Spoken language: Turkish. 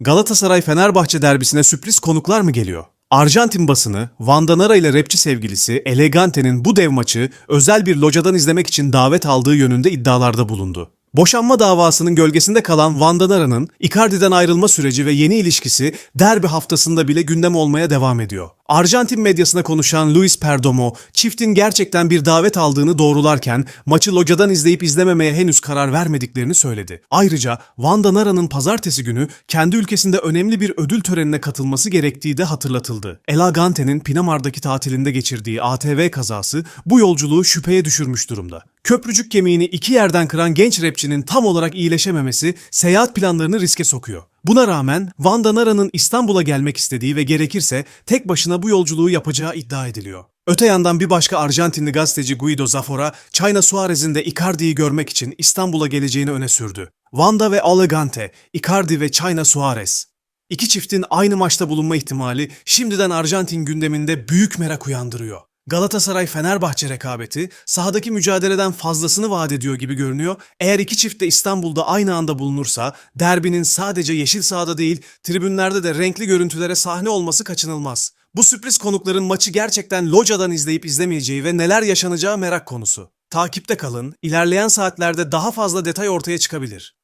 Galatasaray-Fenerbahçe derbisine sürpriz konuklar mı geliyor? Arjantin basını, Vandanara ile rapçi sevgilisi Elegante'nin bu dev maçı özel bir locadan izlemek için davet aldığı yönünde iddialarda bulundu. Boşanma davasının gölgesinde kalan Vandanara'nın Icardi'den ayrılma süreci ve yeni ilişkisi derbi haftasında bile gündem olmaya devam ediyor. Arjantin medyasına konuşan Luis Perdomo, çiftin gerçekten bir davet aldığını doğrularken maçı locadan izleyip izlememeye henüz karar vermediklerini söyledi. Ayrıca Vandanara'nın pazartesi günü kendi ülkesinde önemli bir ödül törenine katılması gerektiği de hatırlatıldı. Elagante'nin Pinamar'daki tatilinde geçirdiği ATV kazası bu yolculuğu şüpheye düşürmüş durumda. Köprücük kemiğini iki yerden kıran genç rapçinin tam olarak iyileşememesi seyahat planlarını riske sokuyor. Buna rağmen Vandanara'nın İstanbul'a gelmek istediği ve gerekirse tek başına bu yolculuğu yapacağı iddia ediliyor. Öte yandan bir başka Arjantinli gazeteci Guido Zafora, China Suarez'in de Icardi'yi görmek için İstanbul'a geleceğini öne sürdü. Vanda ve Elegante, Icardi ve China Suarez. İki çiftin aynı maçta bulunma ihtimali şimdiden Arjantin gündeminde büyük merak uyandırıyor. Galatasaray-Fenerbahçe rekabeti sahadaki mücadeleden fazlasını vaat ediyor gibi görünüyor. Eğer iki çift de İstanbul'da aynı anda bulunursa derbinin sadece yeşil sahada değil tribünlerde de renkli görüntülere sahne olması kaçınılmaz. Bu sürpriz konukların maçı gerçekten locadan izleyip izlemeyeceği ve neler yaşanacağı merak konusu. Takipte kalın, ilerleyen saatlerde daha fazla detay ortaya çıkabilir.